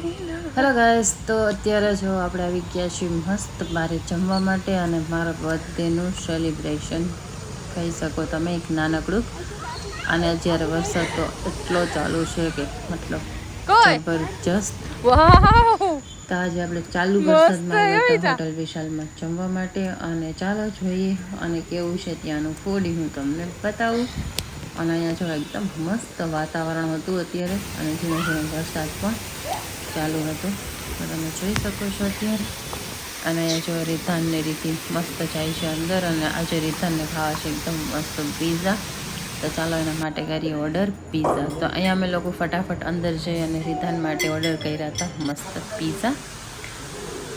Hello guys તો અત્યારે જો આપણે આવી ગયા છીએ મસ્ત મારે જમવા માટે અને મારા બર્થડેનું સેલિબ્રેશન. કહી શકો તમે એક નાનકડું. અને અત્યારે વરસાદ તો એટલો ચાલુ છે કે મતલબ જબરજસ્ત. તો આજે આપણે ચાલુ વરસાદમાં હોટલ વિશાલમાં જમવા માટે. અને ચાલો જોઈએ અને કેવું છે ત્યાંનું ફૂડ હું તમને બતાવું. અને અહીંયા જો એકદમ મસ્ત વાતાવરણ હતું અત્યારે. અને ધીમે ધીમે વરસાદ પણ ચાલુ હતું. તમે જોઈ શકો છો અત્યારે. અને જો રીધાનને રીતિ મસ્ત જાય છે અંદર અને આજે રીધાનને ખાવા છે એકદમ મસ્ત પીઝા તો ચાલો એના માટે કરીએ ઓર્ડર પીઝા તો અહીંયા અમે લોકો ફટાફટ અંદર જઈ અને રીધાન માટે ઓર્ડર કર્યા હતા મસ્ત પીઝા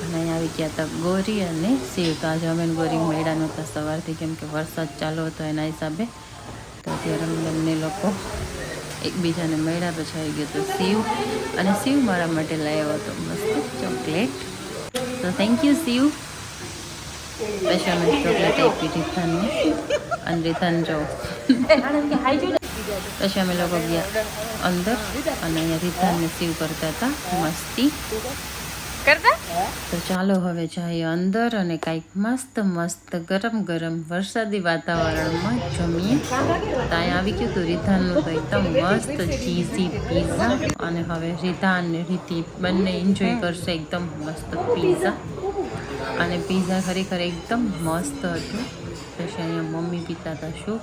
અને અહીંયા આવી ગયા હતા ગોરી અને સેવ. તો આજે અમે ગોરી મળ્યા નહોતા સવારથી કેમ કે વરસાદ ચાલુ હતો એના હિસાબે. તો અત્યારે અમે બંને લોકો એકબીજાને મળ્યા પછી આવી ગયો તો શિવ અને શિવ મારા માટે લાવ્યો હતો. મસ્ત ચોકલેટ. તો થેન્ક યુ શિવ પછી અમે ચોકલેટ આપી રીધાનને અને રીધાન જો. પછી અમે લોકો ગયા અંદર. અને અહીંયા રીધાનને શિવ કરતા હતા. મસ્તી. કરતા? તો ચાલો હવે જઈએ અંદર અને કાંઈક મસ્ત મસ્ત ગરમ ગરમ વરસાદી વાતાવરણમાં જમીએ. ત્યાં આવી ગયું હતું રીધાનનું તો એકદમ મસ્ત ચીઝી પીઝા અને હવે રીધા અને રીતિ બંને એન્જોય કરશે એકદમ મસ્ત પીઝા અને પીઝા ખરેખર એકદમ મસ્ત હતું. પછી અહીંયા મમ્મી પીતા હતા, શું?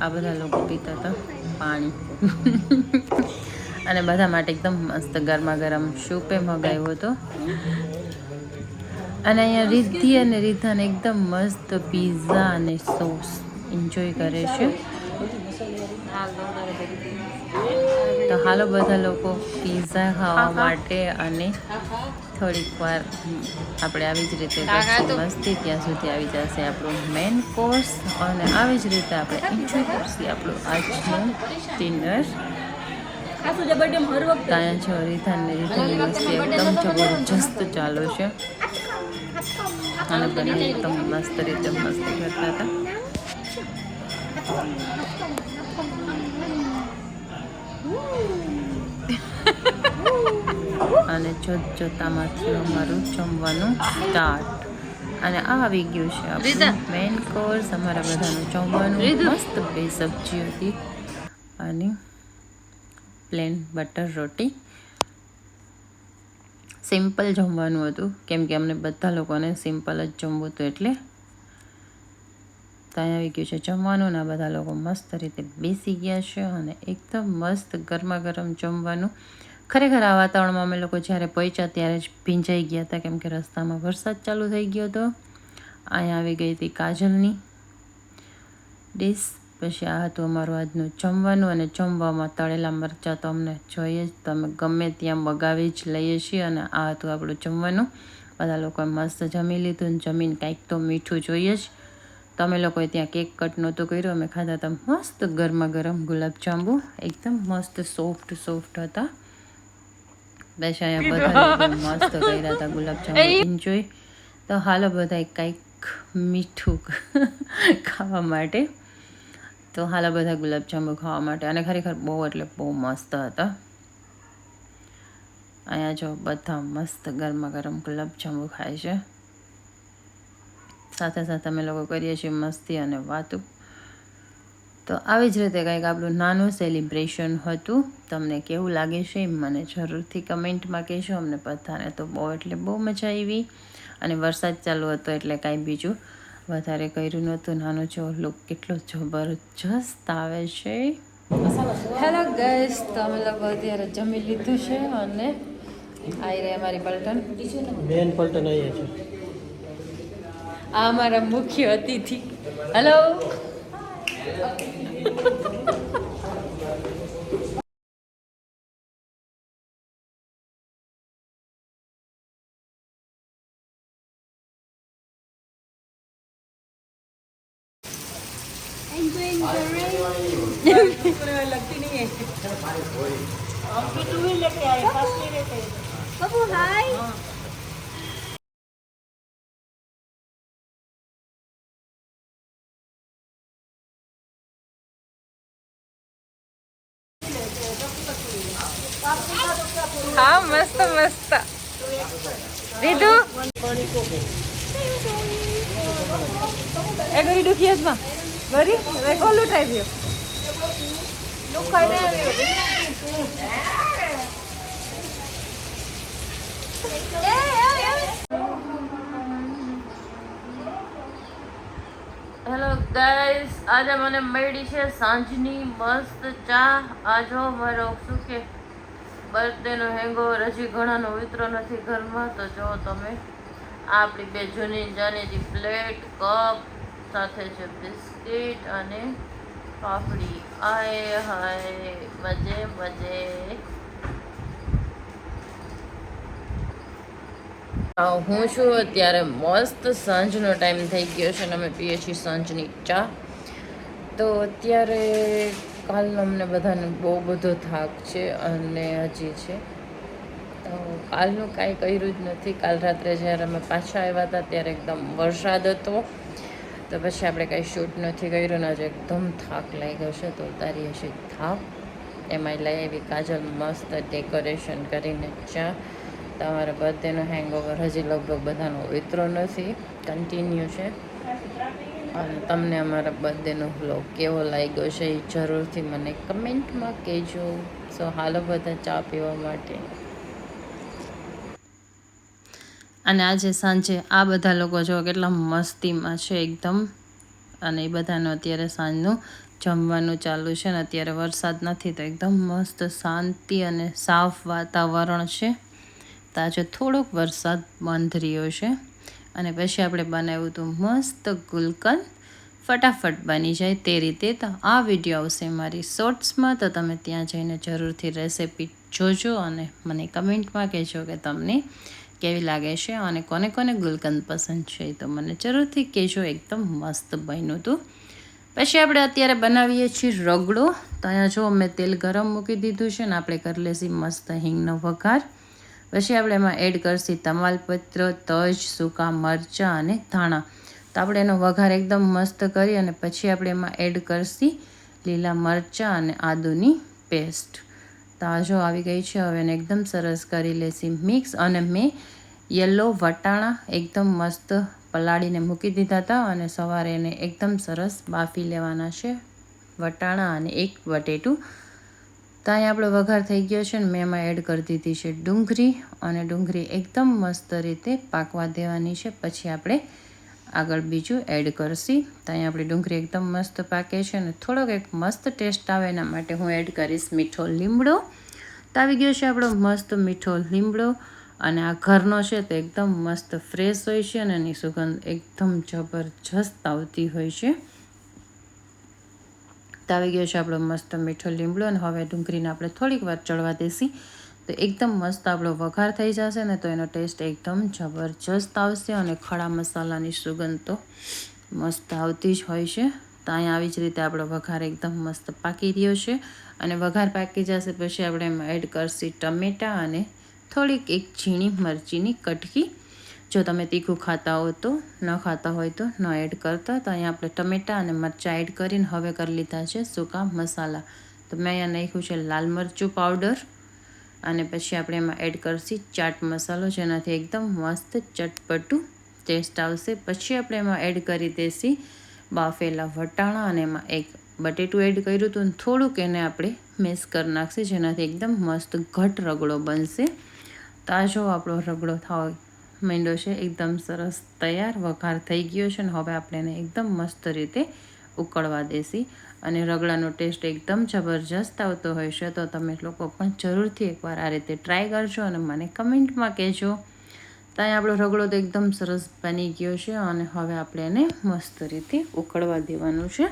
આ બધા લોકો પીતા હતા, પાણી. અને બધા માટે એકદમ મસ્ત ગરમા ગરમ સૂપે મગાવ્યો હતો. અને અહીંયા રિદ્ધિ અને રીધાને એકદમ મસ્ત પીઝા અને સોસ એન્જોય કરે છે. તો હાલો બધા લોકો પીઝા ખાવા માટે અને થોડીક વાર આપણે આવી જ રીતે મસ્તી ત્યાં સુધી આવી જશે આપણું મેન કોર્સ અને આવી જ રીતે આપણે એન્જોય કરશે આપણું આજનું ડિનર ત્યાં છે રીધાન ને રીધાની મસ્તી એકદમ જબરજસ્ત ચાલુ છે. અને બંને એકદમ મસ્ત રીતે મસ્તી કરતા હતા. અને જોત જોતામાંથી અમારું જમવાનું સ્ટાર્ટ અને આ આવી ગયું છે આપણું મેઇન કોર્સ અમારા બધાનું જમવાનું મસ્ત બે સબ્જી હતી. અને પ્લેન બટર રોટી. સિમ્પલ જમવાનું હતું. કેમ કે અમને બધા લોકોને સિમ્પલ જ જમવું હતું એટલે. ત્યાં આવી ગયું છે જમવાનું ને બધા લોકો મસ્ત રીતે બેસી ગયા છે અને એકદમ મસ્ત ગરમા ગરમ જમવાનું. ખરેખર આ વાતાવરણમાં અમે લોકો જ્યારે પહોંચ્યા ત્યારે જ ભીંજાઈ ગયા હતા કેમ કે રસ્તામાં વરસાદ ચાલુ થઈ ગયો હતો. અહીંયા આવી ગઈ હતી કાજલની. ડીશ પછી આ હતું અમારું આજનું જમવાનું અને જમવામાં તળેલા મરચાં તો અમને જોઈએ જ. તમે ગમે ત્યાં મગાવી જ લઈએ છીએ અને આ હતું આપણું જમવાનું. બધા લોકોએ મસ્ત જમી લીધું જમીને કાંઈક તો મીઠું જોઈએ જ. તમે લોકોએ ત્યાં કેક કટ નહોતું કર્યું. અમે ખાધા હતા મસ્ત ગરમા ગરમ ગુલાબજાંબુ. એકદમ મસ્ત સોફ્ટ સોફ્ટ હતા. બસ અહીંયા બધા મસ્ત કર્યા હતા ગુલાબજાંબુ. એન્જોય તો હાલો બધા કંઈક મીઠું ખાવા માટે. તો હાલા બધા ગુલાબજાંબુ ખાવા માટે. અને ખરેખર બહુ એટલે બહુ મસ્ત હતા. અહીંયા જો બધા મસ્ત ગરમા ગરમ ગુલાબજાંબુ ખાય છે. સાથે સાથે અમે લોકો કરીએ છીએ મસ્તી અને વાતું. તો આવી જ રીતે કંઈક આપણું નાનું સેલિબ્રેશન હતું. તમને કેવું લાગે છે મને જરૂરથી કમેન્ટમાં કહેશો અમને બધાને તો બહુ એટલે બહુ મજા આવી. અને વરસાદ ચાલુ હતો એટલે કાંઈ બીજું વધારે કર્યું નહોતું નાનો જો લુક કેટલો જબરજસ્ત આવે છે. હેલો ગેસ તો અમે લોકો અત્યારે જમી લીધું છે અને આવી રહી અમારી પલટન. બેન પલટન અહીંયા છે. આ અમારા મુખ્ય અતિથિ. હેલો મસ્ત મસ્ત મસ્ત એ ગરી દુખી હસમાં ગરી હવે કોલું ટ્રાય થયો હેલો ગાઈસ આજે મને મળી છે સાંજની મસ્ત ચા. આજો મારો શું કે બર્થડેનો હેંગઓવર હજી ઘણાનો વિતરો નથી ઘરમાં, તો જો તમે આપણી બે જૂની જાણીતી પ્લેટ, કપ, સાથે છે બિસ્કિટ અને પાપડી. આય હાય મજે મજે હું છું અત્યારે મસ્ત સાંજનો ટાઈમ થઈ ગયો છે અને અમે પીએ છીએ સાંજની ચા. તો અત્યારે કાલનો અમને બધાને બહુ બધો થાક છે અને હજી છે. તો કાલનું કાંઈ કર્યું જ નથી. કાલ રાત્રે જ્યારે અમે પાછા આવ્યા હતા ત્યારે એકદમ વરસાદ હતો. તો પછી આપણે કાંઈ શૂટ નથી કર્યું ને આજે એકદમ થાક લાગ્યો છે. તો ઉતારીએ છીએ થાક. એમાં લઈ આવી કાજલ મસ્ત ડેકોરેશન કરીને ચા. તમારા બર્થડેનો હેંગઓવર હજી લગભગ બધાનો ઉતરો નથી. કન્ટિન્યુ છે. અને તમને અમારા બર્થડેનો વ્લોગ કેવો લાગ્યો છે એ જરૂરથી મને કમેન્ટમાં કહેજો. સો હાલો બધા ચા પીવા માટે. અને આજે સાંજે આ બધા લોકો જો કેટલા મસ્તીમાં છે એકદમ. અને એ બધાનું અત્યારે સાંજનું જમવાનું ચાલુ છે ને અત્યારે વરસાદ નથી તો એકદમ મસ્ત શાંતિ અને સાફ વાતાવરણ છે. તો આજે થોડોક વરસાદ બંધ રહ્યો છે. અને પછી આપણે બનાવ્યું હતું મસ્ત ગુલકંદ. ફટાફટ બની જાય તે રીતે. તો આ વીડિયો આવશે મારી શોર્ટ્સમાં તો તમે ત્યાં જઈને જરૂરથી રેસિપી જોજો અને મને કમેન્ટમાં કહેજો કે તમને કેવી લાગે છે અને કોને કોને ગુલકંદ પસંદ છે તો મને જરૂરથી કહેજો. એકદમ મસ્ત બન્યું હતું. પછી આપણે અત્યારે બનાવીએ છીએ રગડો. તો અહીંયા જો મેં તેલ ગરમ મૂકી દીધું છે ને, આપણે કરી લેશી મસ્ત હિંગનો વઘાર. પછી આપણે એમાં એડ કરશી તમાલપત્ર, તજ, સૂકા મરચાં અને ધાણા. તો આપણે એનો વઘાર એકદમ મસ્ત કરી અને પછી આપણે એમાં એડ કરશી લીલા મરચાં અને આદુની પેસ્ટ તાજો આવી ગઈ છે, હવે એને એકદમ સરસ કરી લેશી. મિક્સ અને મેં યલો વટાણા એકદમ મસ્ત પલાળીને મૂકી દીધા હતા અને સવારે એને એકદમ સરસ બાફી લેવાના છે વટાણા અને એક બટેટું તો અહીંયા આપણો વઘાર થઈ ગયો છે ને મેં એમાં એડ કરી દીધી છે ડુંગળી અને ડુંગળી એકદમ મસ્ત રીતે પાકવા દેવાની છે. પછી આપણે આગળ બીજું એડ કરશી. તો અહીંયા આપણી ડુંગળી એકદમ મસ્ત પાકે છે અને થોડોક એક મસ્ત ટેસ્ટ આવે એના માટે હું એડ કરીશ મીઠો લીમડો. તો આવી ગયો છે આપણો મસ્ત મીઠો લીમડો અને આ ઘરનો છે તો એકદમ મસ્ત ફ્રેશ હોય છે અને એની સુગંધ એકદમ જબરજસ્ત આવતી હોય છે. તો આવી ગયો છે આપણો મસ્ત મીઠો લીમડો અને હવે ડુંગળીને આપણે થોડીક વાર ચડવા દેસી. તો એકદમ મસ્ત આપણો વઘાર થઈ જશે ને તો એનો ટેસ્ટ એકદમ જબરજસ્ત આવશે અને ખડા મસાલાની સુગંધ તો મસ્ત આવતી જ હોય છે. તો અહીંયા આવી જ રીતે આપણો વઘાર એકદમ મસ્ત પાકી રહ્યો છે. અને વઘાર પાકી જશે પછી આપણે એમાં એડ કરશી ટમેટાં અને થોડીક એક ઝીણી મરચીની કટકી જો તમે તીખું ખાતા હો તો, ન ખાતા હોય તો, ન એડ કરતા, તો અહીંયા આપણે ટમેટાં અને મરચાં એડ કરીને હવે કરી લીધા છે સૂકા મસાલા. તો મેં અહીંયા નાખ્યું છે લાલ મરચું પાવડર અને પછી આપણે એમાં એડ કરશી ચાટ મસાલો, જેનાથી એકદમ મસ્ત ચટપટું ટેસ્ટ આવશે. પછી આપણે એમાં એડ કરી દેશી બાફેલા વટાણા અને એમાં એક બટેટું એડ કર્યું હતું થોડુંક એને આપણે મિક્સ કરી નાખશે, જેનાથી એકદમ મસ્ત ઘટ રગડો બનશે. તો આ જો આપણો રગડો થવા માંડ્યો છે, એકદમ સરસ તૈયાર, વઘાર થઈ ગયો છે અને હવે આપણે એને એકદમ મસ્ત રીતે ઉકળવા દેશી. અને રગડાનો ટેસ્ટ એકદમ જબરજસ્ત આવતો હોય છે, તો તમે લોકો પણ જરૂરથી એકવાર આ રીતે ટ્રાય કરજો અને મને કમેન્ટમાં કહેજો. ત્યાં આપણો રગડો તો એકદમ સરસ બની ગયો છે અને હવે આપણે એને મસ્ત રીતે ઉકળવા દેવાનું છે.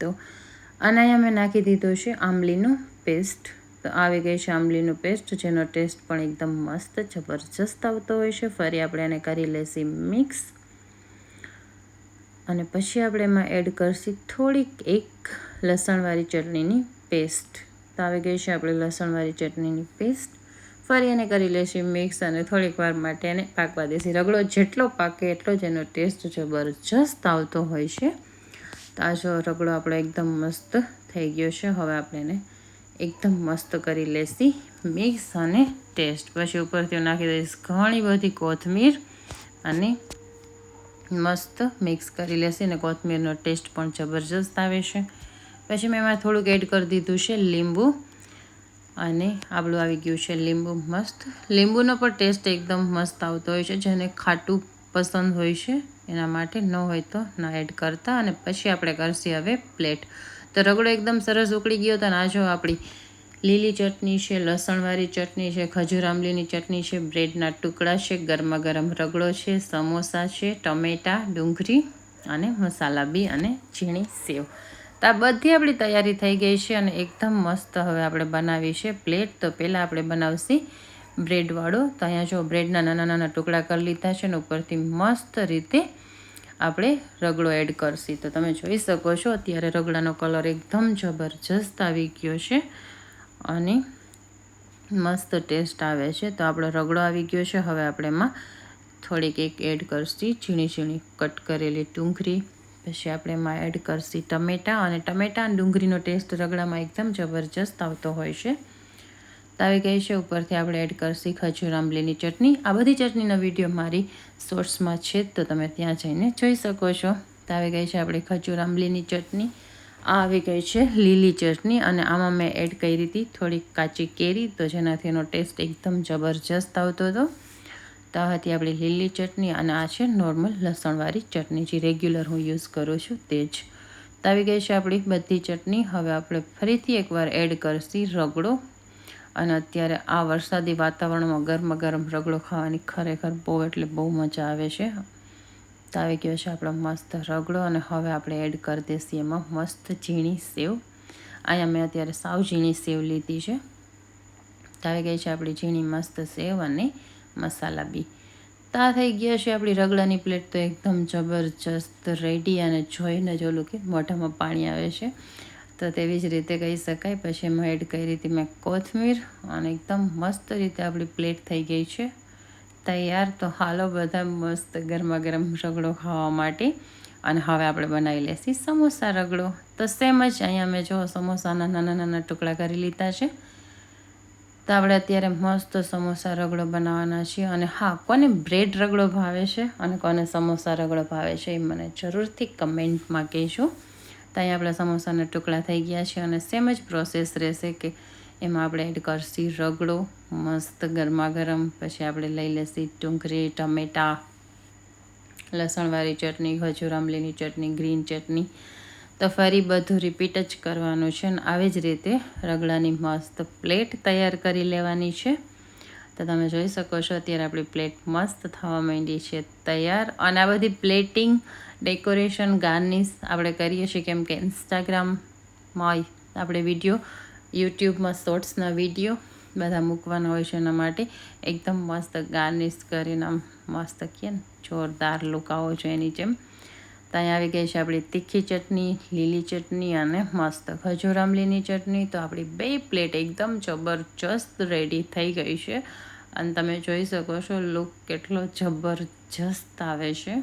તો અને અહીંયા મેં નાખી દીધો છે આંબલીનો પેસ્ટ. તો આવી ગઈ છે આંબલીનું પેસ્ટ, જેનો ટેસ્ટ પણ એકદમ મસ્ત, જબરજસ્ત આવતો હોય છે. ફરી આપણે એને કરી લેશી મિક્સ. અને પછી આપણે એમાં એડ કરશી થોડીક એક લસણવાળી ચટણીની પેસ્ટ. તો આવી ગઈ છે આપણે લસણવાળી ચટણીની પેસ્ટ. ફરી એને કરી લેશી મિક્સ અને થોડીક વાર માટે એને પાકવા દેશી. રગડો જેટલો પાકે એટલો જ એનો ટેસ્ટ જબરજસ્ત આવતો હોય છે. તો આ જો રગડો આપણો એકદમ મસ્ત થઈ ગયો છે. હવે આપણે એને એકદમ મસ્ત કરી લેશી. મિક્સ અને ટેસ્ટ. પછી ઉપરથી નાખી દઈશ ઘણી બધી કોથમીર અને મસ્ત મિક્સ કરી લેશે અને કોથમીરનો ટેસ્ટ પણ જબરજસ્ત આવે છે. પછી મેં એમાં થોડુંક એડ કરી દીધું છે લીંબુ અને આપણું આવી ગયું છે લીંબુ મસ્ત. લીંબુનો પણ ટેસ્ટ એકદમ મસ્ત આવતો હોય છે. જેને ખાટું પસંદ હોય છે, એના માટે ન હોય તો ના એડ કરતા. અને પછી આપણે કરશી હવે પ્લેટ. તો રગડો એકદમ સરસ ઉકળી ગયો હતો ના જો આપણી લીલી ચટણી છે, લસણવાળી ચટણી છે, ખજૂર આંબલીની ચટણી છે, બ્રેડના ટુકડા છે ગરમા ગરમ રગડો છે, સમોસા છે, ટમેટાં, ડુંગળી અને મસાલા બી અને ઝીણી સેવ. તો આ બધી આપણી તૈયારી થઈ ગઈ છે અને એકદમ મસ્ત હવે આપણે બનાવી છે પ્લેટ. તો પહેલાં આપણે બનાવશી બ્રેડવાળો. તો અહીંયા જો બ્રેડના નાના નાના ટુકડા કરી લીધા છે ને ઉપરથી મસ્ત રીતે આપણે રગડો એડ કરશી. તો તમે જોઈ શકો છો, અત્યારે રગડાનો કલર એકદમ જબરજસ્ત આવી ગયો છે અને મસ્ત ટેસ્ટ આવે છે. તો આપણો રગડો આવી ગયો છે. હવે આપણે એમાં થોડીક એક એડ કરશી, ઝીણી ઝીણી કટ કરેલી ડુંગળી. પછી આપણે એમાં એડ કરશી ટમેટાં અને ટમેટાં અને ડુંગળીનો ટેસ્ટ રગડામાં એકદમ જબરજસ્ત આવતો હોય છે. આવી ગઈ છે. ઉપરથી આપણે એડ કરશી ખજૂર, આંબલીની ચટણી. આ બધી ચટણીનો વીડિયો મારી શોર્ટ્સમાં છે, તો તમે ત્યાં જઈને જોઈ શકો છો. તો આવી ગઈ છે આપણે ખજૂર, આંબલીની ચટણી. આ આવી ગઈ છે લીલી ચટણી અને આમાં મેં એડ કરી હતી થોડીક કાચી કેરી, તો જેનાથી એનો ટેસ્ટ એકદમ જબરજસ્ત આવતો હતો. તો આ હતી આપણી લીલી ચટણી અને આ છે નોર્મલ લસણવાળી ચટણી, જે રેગ્યુલર હું યુઝ કરું છું તે જ. તાવી ગઈ છે આપણી બધી ચટણી. હવે આપણે ફરીથી એકવાર એડ કરશી રગડો. અને અત્યારે આ વરસાદી વાતાવરણમાં ગરમ ગરમ રગડો ખાવાની ખરેખર બહુ એટલે બહુ મજા આવે છે. તો આવી ગયો છે, આપણો મસ્ત રગડો અને હવે આપણે એડ કરી દઈશું એમાં મસ્ત ઝીણી સેવ. અહીંયા મેં અત્યારે સાવ ઝીણી સેવ લીધી છે. તો આવી ગઈ છે, આપણી ઝીણી મસ્ત સેવ અને મસાલા બી. તા થઈ ગયા છે, આપણી રગડાની પ્લેટ તો એકદમ જબરજસ્ત, રેડી અને જોઈને જ ઓલું કે મોઢામાં પાણી આવે છે. તો તેવી જ રીતે કહી શકાય. પછી એમાં એડ કરી હતી મેં કોથમીર અને એકદમ મસ્ત રીતે આપણી પ્લેટ થઈ ગઈ છે. તૈયાર તો હાલો બધા મસ્ત ગરમા ગરમ રગડો ખાવા માટે. અને હવે આપણે બનાવી લેશી સમોસા રગડો. તો સેમ જ અહીંયા મેં જો સમોસાના નાના નાના ટુકડા કરી લીધા છે. તો આપણે અત્યારે મસ્ત સમોસા રગડો બનાવવાના છીએ. અને હા, કોને બ્રેડ રગડો ભાવે છે અને કોને સમોસા રગડો ભાવે છે એ મને જરૂરથી કમેન્ટમાં કહેજો. તો અહીંયા આપણા સમોસાના ટુકડા થઈ ગયા છે અને સેમ જ પ્રોસેસ રહેશે કે એમાં આપણે એડ કરશી રગડો, મસ્ત ગરમા ગરમ પછી આપણે લઈ લેશી ડુંગળી ટમેટાં, લસણવાળી ચટણી, ખજૂર, આંબલીની ચટણી ગ્રીન ચટણી. તો ફરી બધું રિપીટ જ કરવાનું છે અને આવી જ રીતે રગડાની મસ્ત પ્લેટ તૈયાર કરી લેવાની છે. તો તમે જોઈ શકો છો, અત્યારે આપણી પ્લેટ મસ્ત થવા માંડી છે, તૈયાર. અને આ બધી પ્લેટિંગ, ડેકોરેશન, ગાર્નિશ આપણે કરીએ છીએ, કેમ કે ઇન્સ્ટાગ્રામમાં આપણે વીડિયો, યુટ્યુબમાં શોર્ટ્સના વીડિયો બધા મૂકવાના હોય છે એના માટે. એકદમ મસ્ત ગાર્નિશ કરીને આમ મસ્ત કે જોરદાર લુક આવો એની જેમ. તો અહીંયા આવી ગઈ છે આપણી તીખી ચટણી, લીલી ચટણી અને મસ્ત ખજૂર આંબલીની ચટણી. તો આપણી બે પ્લેટ એકદમ જબરજસ્ત રેડી થઈ ગઈ છે. અને તમે જોઈ શકો છો લુક કેટલો જબરજસ્ત આવે છે.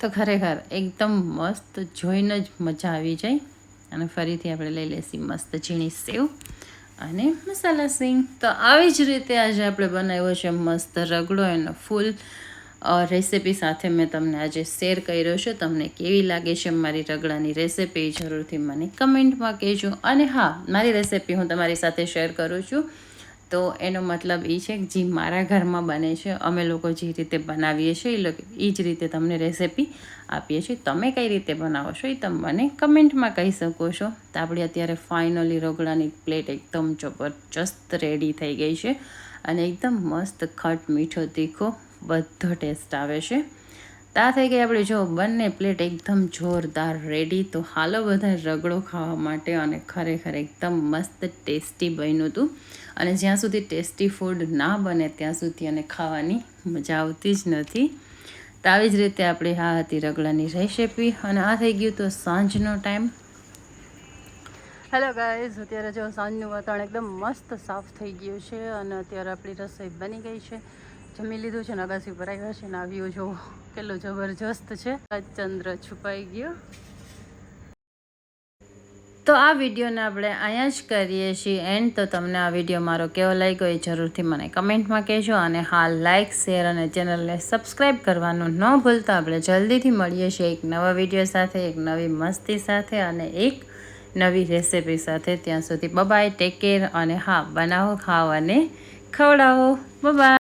તો ખરેખર એકદમ મસ્ત જોઈને જ મજા આવી જાય. અને ફરીથી આપણે લઈ લઈશું મસ્ત ઝીણી સેવ અને મસાલા સિંગ. તો આવી જ રીતે આજે આપણે બનાવ્યો છે મસ્ત રગડો એનો ફૂલ. રેસીપી સાથે મેં તમને આજે શેર કર્યો છે. તમને કેવી લાગે છે મારી રગડાની રેસીપી જરૂરથી મને કમેન્ટમાં કહેજો. અને હા, મારી રેસીપી હું તમારી સાથે શેર કરું છું. તો એનો મતલબ એ છે કે જે મારા ઘરમાં બને છે, અમે લોકો જે રીતે બનાવીએ છીએ એ જ રીતે તમને રેસીપી આપીએ છીએ. તમે કઈ રીતે બનાવો છો એ તમે, મને કમેન્ટમાં કહી શકો છો. તો આપણી અત્યારે ફાઇનલી રગડાની પ્લેટ એકદમ જબરજસ્ત રેડી થઈ ગઈ છે. અને એકદમ મસ્ત, ખટ મીઠો તીખો બધો ટેસ્ટ આવે છે. તા થઈ ગઈ આપણે જો બંને પ્લેટ એકદમ જોરદાર રેડી તો હાલો બધા રગડો ખાવા માટે અને ખરેખર એકદમ મસ્ત ટેસ્ટી બન્યું હતું અને જ્યાં સુધી ટેસ્ટી ફૂડ ના બને ત્યાં સુધી અને ખાવાની મજા આવતી જ નથી. તો આવી જ રીતે આપણે આ હતી રગડાની રેસીપી અને આ થઈ ગયું તો સાંજનો ટાઈમ હેલો ગાઈઝ અત્યારે જો સાંજનું વાતાવરણ એકદમ મસ્ત સાફ થઈ ગયું છે અને અત્યારે આપણી રસોઈ બની ગઈ છે. જમી લીધું છે ને, અગાસી પર આવ્યા છે ને આવ્યું જોવો. કેટલો જબરજસ્ત છે. ચંદ્ર છુપાઈ ગયો. તો આ વિડીયોને આપણે અહીંયા જ કરીએ છીએ એન્ડ તો તમને આ વીડિયો મારો કેવો લાગ્યો એ જરૂરથી મને કમેન્ટમાં કહેજો અને હાલ લાઇક શેર અને ચેનલને સબસ્ક્રાઈબ કરવાનું ન ભૂલતા. આપણે જલ્દીથી મળીએ છીએ એક નવા વીડિયો સાથે, એક નવી મસ્તી સાથે અને એક નવી રેસિપી સાથે. ત્યાં સુધી બબાય ટેક કેર અને હા, બનાવો, ખાઓ અને ખવડાવો. બબાય